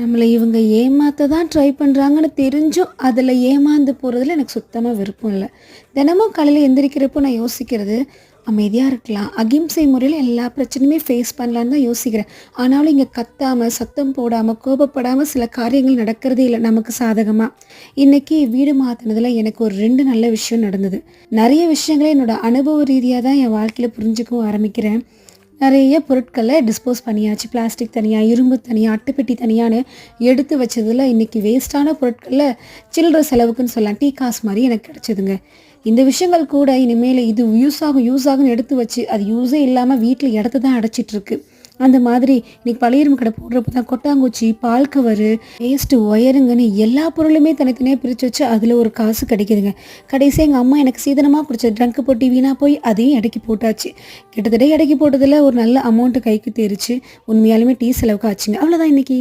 நம்மளை இவங்க ஏமாற்ற தான் ட்ரை பண்ணுறாங்கன்னு தெரிஞ்சும் அதில் ஏமாந்து போகிறதுல எனக்கு சுத்தமாக விருப்பம் இல்லை. தினமும் காலையில் எந்திரிக்கிறப்போ நான் யோசிக்கிறது அமைதியாக இருக்கலாம். அகிம்சை முறையில் எல்லா பிரச்சனையுமே ஃபேஸ் பண்ணலான்னு தான் யோசிக்கிறேன். ஆனாலும் இங்கே கத்தாமல் சத்தம் போடாமல் கோபப்படாமல் சில காரியங்கள் நடக்கிறதே இல்லை நமக்கு சாதகமாக இன்றைக்கி வீடு மாற்றினதில் எனக்கு ஒரு ரெண்டு நல்ல விஷயம் நடந்தது. நிறைய விஷயங்களை என்னோட அனுபவ ரீதியாக தான் என் வாழ்க்கையில் புரிஞ்சுக்கவும் ஆரம்பிக்கிறேன். நிறைய பொருட்களை டிஸ்போஸ் பண்ணியாச்சு. பிளாஸ்டிக் தனியாக இரும்பு தனியாக அட்டைப்பெட்டி தனியான்னு எடுத்து வச்சதில் இன்றைக்கி வேஸ்ட்டான பொருட்களில் சில்லற செலவுக்குன்னு சொல்லலாம். டீ காசு மாதிரி எனக்கு கிடச்சிதுங்க. இந்த விஷயங்கள் கூட இனிமேல் இது யூஸ் ஆகும் யூஸ் ஆகும்னு எடுத்து வச்சு அது யூஸே இல்லாமல் வீட்டில் இடத்த தான் அடைச்சிட்ருக்கு அந்த மாதிரி இன்னைக்கு பழையரும் கடை போடுறப்ப தான் கொட்டாங்குச்சி பால் கவரு வேஸ்ட்டு ஒயருங்கன்னு எல்லா பொருளுமே தனித்தனியாக பிரித்து வச்சு அதில் ஒரு காசு கிடைக்குதுங்க. கடைசியாக எங்கள் அம்மா எனக்கு சீதனமாக பிடிச்ச ட்ரங்க் போட்டி வீணாக போய் அதையும் இடைக்கி போட்டாச்சு. கிட்டத்தட்ட இடைக்கி போட்டதில் ஒரு நல்ல அமௌண்ட்டு கைக்கு தெரிச்சு. உண்மையாலுமே டீ செலவுக்கு ஆச்சுங்க. அவ்வளோதான் இன்றைக்கி